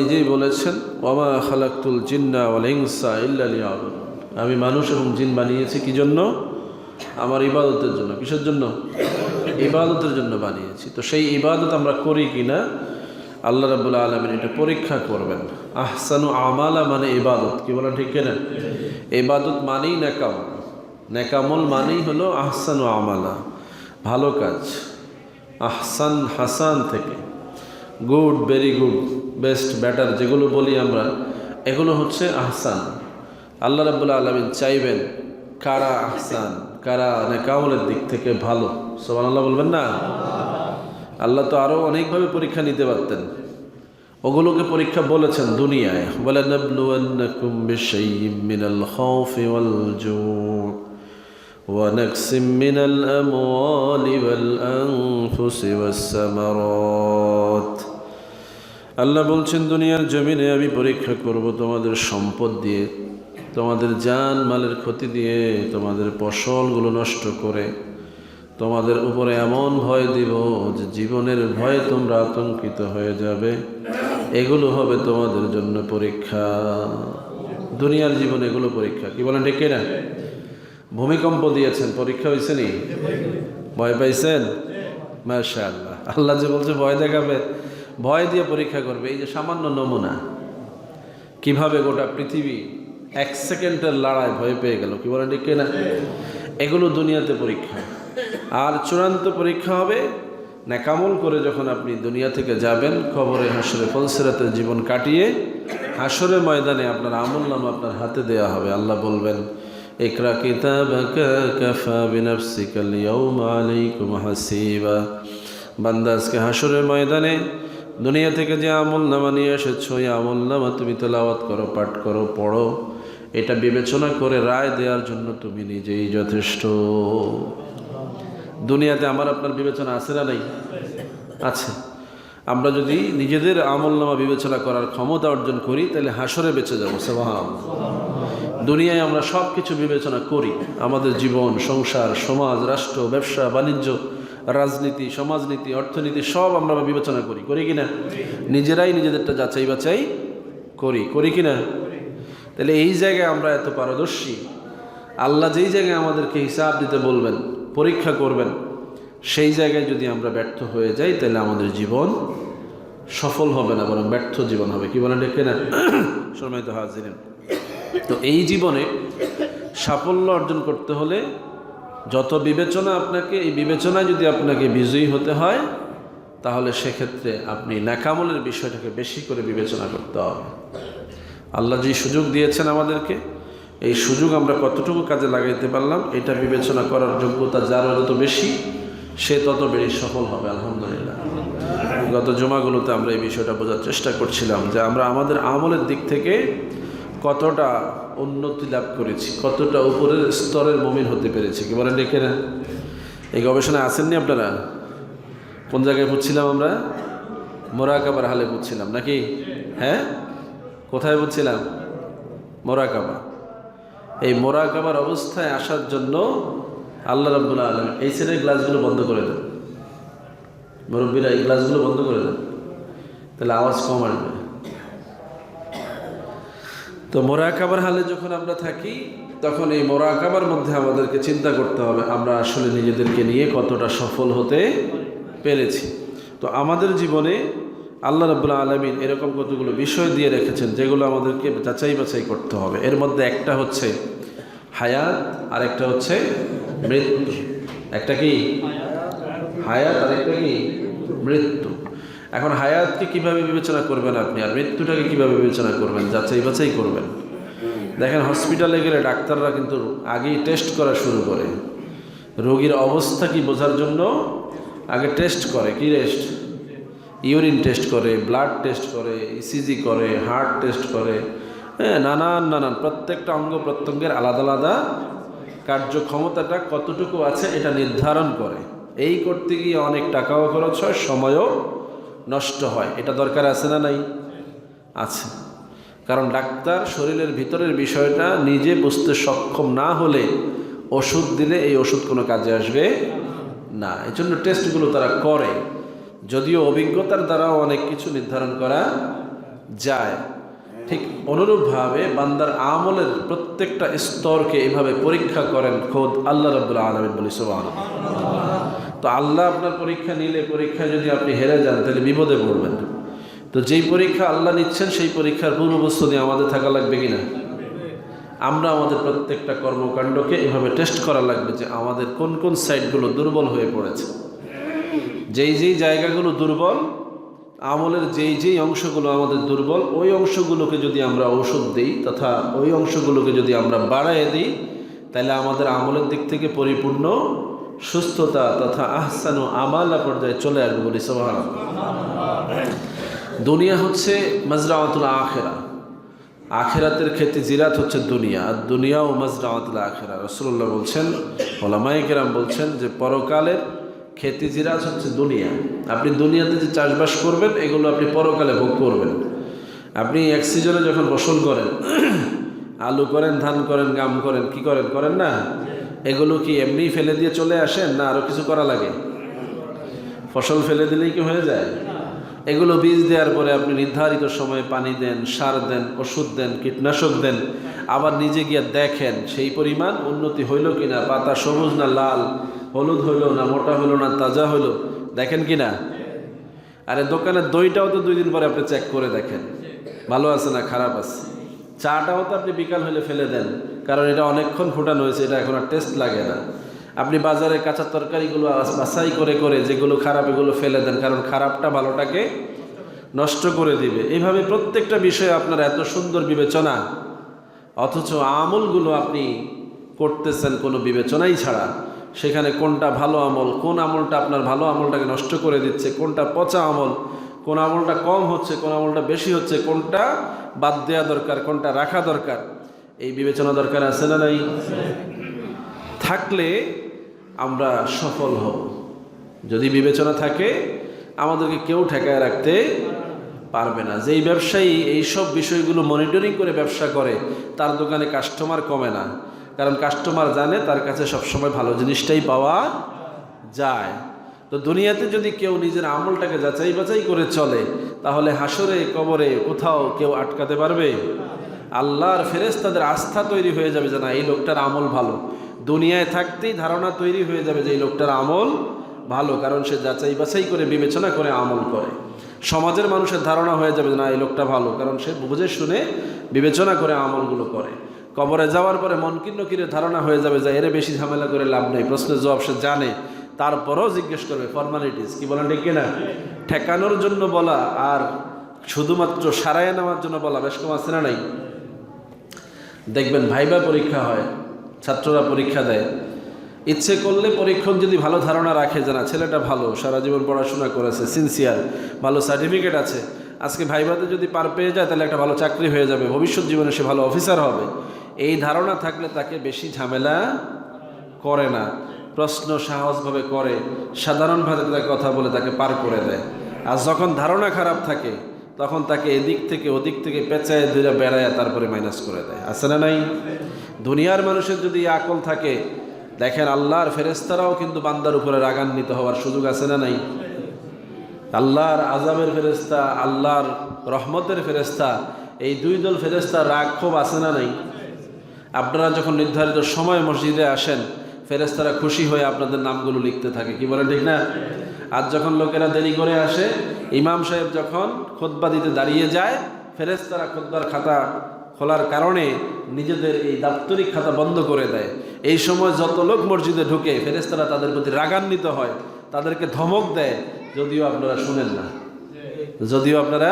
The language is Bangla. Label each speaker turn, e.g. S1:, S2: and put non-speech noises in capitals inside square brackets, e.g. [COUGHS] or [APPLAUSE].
S1: নিজেই বলেছেন ওমা খালাকুল জিন্না ওয়াল ইনসা ইল্লা আমি মানুষ এবং জিন বানিয়েছি কি জন্য আমার ইবাদতের জন্য। কিসের জন্য? ইবাদতের জন্য বানিয়েছি। তো সেই ইবাদত আমরা করি কি না আল্লাহ রাবুল্লাহ আলমিন এটা পরীক্ষা করবেন। আহসানু আমালা মানে ইবাদত। কি বলেন ঠিক কিনা? ইবাদত মানেই নেকামল নেকামল মানেই হলো আহসানু আমালা। ভালো কাজ। আহসান হাসান থেকে। Good, very good. Best better যেগুলো বলি আমরা এগুলো হচ্ছে আহসান আল্লাহ রাবুল্লাহ আলমিন চাইবেন কারা আহসান কারা নেকামলের দিক থেকে ভালো সোমান আল্লাহ বলবেন না আল্লাহ তো আরও অনেকভাবে পরীক্ষা নিতে পারতেন ওগুলোকে পরীক্ষা বলেছেন দুনিয়ায় বলে নবলুয়ান্নাকুম বিশাইয়্যিম মিনাল খাউফি ওয়াল জু' ونقص من الأموال والأنفس والثمرات আল্লাহ বলছেন, দুনিয়ার জমিনে আমি পরীক্ষা করব তোমাদের সম্পদ দিয়ে, তোমাদের জান মালের ক্ষতি দিয়ে, তোমাদের ফসলগুলো নষ্ট করে। তোমাদের উপরে এমন ভয় দিব যে জীবনের ভয়ে তোমরা আতঙ্কিত হয়ে যাবে। এগুলো হবে তোমাদের জন্য পরীক্ষা। দুনিয়ার জীবনে এগুলো পরীক্ষা, কি বলেন ঠিক না ভূমিকম্প দিয়েছেন, পরীক্ষা হয়েছে নি? ভয় পাইছেন? মাশা আল্লাহ আল্লাহ যে বলছে ভয় দেখাবে, ভয় দিয়ে পরীক্ষা করবে। এই যে সামান্য নমুনা, কীভাবে গোটা পৃথিবী এক সেকেন্ডের লড়াই ভয় পেয়ে গেল, কি বলেন ঠিক না এগুলো দুনিয়াতে পরীক্ষা। আর চূড়ান্ত পরীক্ষা হবে ন্যাকামল করে যখন আপনি দুনিয়া থেকে যাবেন খবরে হাসরে ফলসেরাতে জীবন কাটিয়ে হাসরে ময়দানে আপনার আমল নাম আপনার হাতে দেয়া হবে। আল্লাহ বলবেন ইকরা কিতাবাকা কাফা বিনাফসিকা আল-ইয়াওমা আলাইকুম হাসিবা বান্দা, আজকে হাসরের ময়দানে দুনিয়া থেকে যে আমল নামা নিয়ে এসেছ, এই আমল নামা তুমি তেলাওয়াত করো, পাঠ করো, পড়ো। এটা বিবেচনা করে রায় দেওয়ার জন্য তুমি নিজেই যথেষ্ট। দুনিয়াতে আমার আপনার বিবেচনা আছে না নাই? আছে। আমরা যদি নিজেদের আমল নামা বিবেচনা করার ক্ষমতা অর্জন করি, তাহলে হাসরে বেঁচে যাব। সেবাহাম দুনিয়ায় আমরা সব কিছু বিবেচনা করি। আমাদের জীবন, সংসার, সমাজ, রাষ্ট্র, ব্যবসা, বাণিজ্য, রাজনীতি, সমাজনীতি, অর্থনীতি, সব আমরা বিবেচনা করি। করি কি না নিজেরাই নিজেদেরটা যাচাই বাছাই করি। করি কি না তাহলে এই জায়গায় আমরা এত পারদর্শী। আল্লাহ যেই জায়গায় আমাদেরকে হিসাব দিতে বলবেন, পরীক্ষা করবেন, সেই জায়গায় যদি আমরা ব্যর্থ হয়ে যাই, তাহলে আমাদের জীবন সফল হবে না, বরং ব্যর্থ জীবন হবে। কি বলেন ডেকে না [COUGHS] সময় তো হাজিরেন। তো এই জীবনে সাফল্য অর্জন করতে হলে যত বিবেচনা আপনাকে, এই বিবেচনায় যদি আপনাকে বিজয়ী হতে হয়, তাহলে সেক্ষেত্রে আপনি ন্যাকামলের বিষয়টাকে বেশি করে বিবেচনা করতে হবে। আল্লাহ যে সুযোগ দিয়েছেন আমাদেরকে, এই সুযোগ আমরা কতটুকু কাজে লাগাইতে পারলাম, এটা বিবেচনা করার যোগ্যতা যার যত বেশি, সে তত বেশি সফল হবে, আলহামদুলিল্লাহ। গত জমাগুলোতে আমরা এই বিষয়টা বোঝার চেষ্টা করছিলাম যে আমরা আমাদের আমলের দিক থেকে কতটা উন্নতি লাভ করেছি, কতটা উপরের স্তরের মমিন হতে পেরেছি, কি বলেন দেখে না এই গবেষণায় আসেননি আপনারা? কোন জায়গায় বুঝছিলাম আমরা? মোরাকাবার হালে বুঝছিলাম নাকি? হ্যাঁ? কোথায় বুঝছিলাম মোরাকাবা। এই মোরাকাবার অবস্থায় আসার জন্য আল্লাহ রাবুল্লাহ আলম এই শ্রেণির গ্লাসগুলো বন্ধ করে দেন। মুরব্বীরা এই গ্লাসগুলো বন্ধ করে দেন। তাহলে আওয়াজ কম আসবে। তো মোরাকাবার হালে যখন আমরা থাকি, তখন এই মোরাকাবার মধ্যে আমাদেরকে চিন্তা করতে হবে, আমরা আসলে নিজেদেরকে নিয়ে কতটা সফল হতে পেরেছি। তো আমাদের জীবনে আল্লাহ রবুল্লা আলমিন এরকম কতগুলো বিষয় দিয়ে রেখেছেন, যেগুলো আমাদেরকে যাচাই বাছাই করতে হবে। এর মধ্যে একটা হচ্ছে হায়াত আর একটা হচ্ছে মৃত্যু। একটা কি? হায়াত আর একটা কি? মৃত্যু। এখন হায়াতকে কীভাবে বিবেচনা করবেন আপনি? আর মৃত্যুটাকে কীভাবে বিবেচনা করবেন? যাচাই বাছাই করবেন। দেখেন, হসপিটালে গেলে ডাক্তাররা কিন্তু আগেই টেস্ট করা শুরু করে। রোগীর অবস্থা কি বোঝার জন্য? আগে টেস্ট করে। কি টেস্ট? ইউরিন টেস্ট করে, ব্লাড টেস্ট করে ইসিজি করে, হার্ট টেস্ট করে। হ্যাঁ নানান নানান। প্রত্যেকটা অঙ্গ প্রত্যঙ্গের আলাদা আলাদা কার্যক্ষমতাটা কতটুকু আছে এটা নির্ধারণ করে। এই করতে গিয়ে অনেক টাকাও খরচ হয়, সময়ও নষ্ট হয়, এটা দরকার আছে না নাই? আছে। কারণ ডাক্তার শরীরের ভিতরের বিষয়টা নিজে বুঝতে সক্ষম না হলে ওষুধ দিলে এই ওষুধ কোনো কাজে আসবে না। এই জন্য টেস্টগুলো তারা করে। যদিও অভিজ্ঞতার দ্বারাও অনেক কিছু নির্ধারণ করা যায়। ঠিক অনুরূপভাবে বান্দার আমলের প্রত্যেকটা স্তরকে এভাবে পরীক্ষা করেন খোদ আল্লাহ রব্বুল আলমিন বলি সোবান তো আল্লাহ আপনার পরীক্ষা নিলে পরীক্ষা যদি আপনি হেরে যান, তাহলে বিপদে পড়বেন। তো যেই পরীক্ষা আল্লাহ নিচ্ছেন, সেই পরীক্ষার পূর্বপ্রস্তুতি আমাদের থাকা লাগবে কিনা? আমরা আমাদের প্রত্যেকটা কর্মকাণ্ডকে এভাবে টেস্ট করা লাগবে যে আমাদের কোন কোন সাইডগুলো দুর্বল হয়ে পড়েছে। যেই যেই জায়গাগুলো দুর্বল, আমলের যেই যেই অংশগুলো আমাদের দুর্বল, ওই অংশগুলোকে যদি আমরা ঔষধ দিই তথা ওই অংশগুলোকে যদি আমরা বাড়াইয়ে দিই, তাহলে আমাদের আমলের দিক থেকে পরিপূর্ণ সুস্থতা তথা আহসানু আমালা পর্যায়ে চলে আসবে বলি সোহান দুনিয়া হচ্ছে মাজরাওয়াতুল আখেরা। আখেরাতের ক্ষেত্রে জিরাত হচ্ছে দুনিয়া, আর দুনিয়া ও মাজরাওয়াতুল আখেরা। রসুল্লাহ বলছেন ওলামাইকেরাম বলছেন যে পরকালের খেতি জিরাত হচ্ছে দুনিয়া। আপনি দুনিয়াতে যে চাষবাস করবেন, এগুলো আপনি পরকালে ভোগ করবেন। আপনি এক সিজনে যখন ফসল করেন, [CLEARS THROAT] আলু করেন, ধান করেন, গাম করেন, কি করেন? করেন না? এগুলো কি এমনি ফেলে দিয়ে চলে আসেন না আরও কিছু করা লাগে? ফসল ফেলে দিলেই কি হয়ে যায়? এগুলো বীজ দেওয়ার পরে আপনি নির্ধারিত সময়ে পানি দেন, সার দেন, ওষুধ দেন, কীটনাশক দেন, আবার নিজে গিয়ে দেখেন সেই পরিমাণ উন্নতি হইল কিনা? পাতা সবুজ না লাল? হলুদ হইল না মোটা হইল না তাজা হইল? দেখেন কি না আরে দোকানের দইটাও তো দুই দিন পরে আপনি চেক করে দেখেন। ভালো আছে না খারাপ আছে? চাটাও তো আপনি বিকাল হলে ফেলে দেন। কারণ এটা অনেকক্ষণ ফুটানো হয়েছে, এটা এখন আর টেস্ট লাগে না। আপনি বাজারে কাঁচা তরকারিগুলো বাছাই করে করে যেগুলো খারাপ, এগুলো ফেলে দেন, কারণ খারাপটা ভালোটাকে নষ্ট করে দিবে। এইভাবে প্রত্যেকটা বিষয়ে আপনার এত সুন্দর বিবেচনা, অথচ আমলগুলো আপনি করতেছেন কোনো বিবেচনাই ছাড়া। সেখানে কোনটা ভালো আমল, কোন আমলটা আপনার ভালো আমলটাকে নষ্ট করে দিচ্ছে, কোনটা পচা আমল, কোন আমলটা কম হচ্ছে, কোন আমলটা বেশি হচ্ছে, কোনটা বাদ দেওয়া দরকার, কোনটা রাখা দরকার। এই বিবেচনা দরকার আছে না নাই? থাকলে আমরা সফল হব। যদি বিবেচনা থাকে, আমাদেরকে কেউ ঠেকায় রাখতে পারবে না। যেই ব্যবসায়ী এই সব বিষয়গুলো মনিটরিং করে ব্যবসা করে, তার দোকানে কাস্টমার কমে না। কারণ কাস্টমার জানে তার কাছে সবসময় ভালো জিনিসটাই পাওয়া যায়। তো দুনিয়াতে যদি কেউ নিজের আমলটাকে যাচাই বাছাই করে চলে, তাহলে হাসরে, কবরে কোথাও কেউ আটকাতে পারবে? আল্লাহর ফেরেস তাদের আস্থা তৈরি হয়ে যাবে যে না, এই লোকটার আমল ভালো। দুনিয়ায় থাকতেই ধারণা তৈরি হয়ে যাবে যে এই লোকটার আমল ভালো, কারণ সে যাচাই বাছাই করে, বিবেচনা করে আমল করে। সমাজের মানুষের ধারণা হয়ে যাবে না, এই লোকটা ভালো, কারণ সে বুঝে শুনে, বিবেচনা করে আমলগুলো করে। কবরে যাওয়ার পরে মনকিন্ন কিরে ধারণা হয়ে যাবে যে এরে বেশি ঝামেলা করে লাভ নেই, প্রশ্নের জবাব সে জানে। তারপরও জিজ্ঞেস করবে ফর্মালিটিস কি বলেন, ঠিক কিনা? ঠেকানোর জন্য বলা আর শুধুমাত্র সারায় নেওয়ার জন্য বলা, বেশ কম আছে না নাই? দেখবেন ভাইবা পরীক্ষা হয়, ছাত্ররা পরীক্ষা দেয়। ইচ্ছে করলে পরীক্ষক যদি ভালো ধারণা রাখে যে না, ছেলেটা ভালো, সারা জীবন পড়াশোনা করেছে সিনসিয়ার ভালো সার্টিফিকেট আছে, আজকে ভাইভাতে যদি পার পেয়ে যায়, তাহলে একটা ভালো চাকরি হয়ে যাবে, ভবিষ্যৎ জীবনে সে ভালো অফিসার হবে। এই ধারণা থাকলে তাকে বেশি ঝামেলা করে না, প্রশ্ন সাহসভাবে করে সাধারণভাবে তাকে কথা বলে তাকে পার করে দেয়। আর যখন ধারণা খারাপ থাকে তখন তাকে এদিক থেকে ওদিক থেকে পেঁচায় দুইটা বেড়ায়, তারপরে মাইনাস করে দেয়। আছে না নাই? দুনিয়ার মানুষের যদি আকল থাকে, দেখেন আল্লাহর ফেরেস্তারাও কিন্তু বান্দার উপরে রাগান্বিত হওয়ার সুযোগ আছে না নাই? আল্লাহর আজাবের ফেরেস্তা আল্লাহর রহমতের ফেরেস্তা এই দুই দল ফেরেস্তা রাগ খুব আছে না নাই? আপনারা যখন নির্ধারিত সময় মসজিদে আসেন ফেরেস্তারা খুশি হয়ে আপনাদের নামগুলো লিখতে থাকে। কি বলেন ঠিক না? আর যখন লোকেরা দেরি করে আসে, ইমাম সাহেব যখন খোদ্া দিতে দাঁড়িয়ে যায় ফেরেস্তারা খোদ্বার খাতা খোলার কারণে নিজেদের এই দাপ্তরিক খাতা বন্ধ করে দেয়। এই সময় যত লোক মসজিদে ঢুকে ফেরেস্তারা তাদের প্রতি রাগান্বিত হয়, তাদেরকে ধমক দেয়, যদিও আপনারা শুনেন না। যদিও আপনারা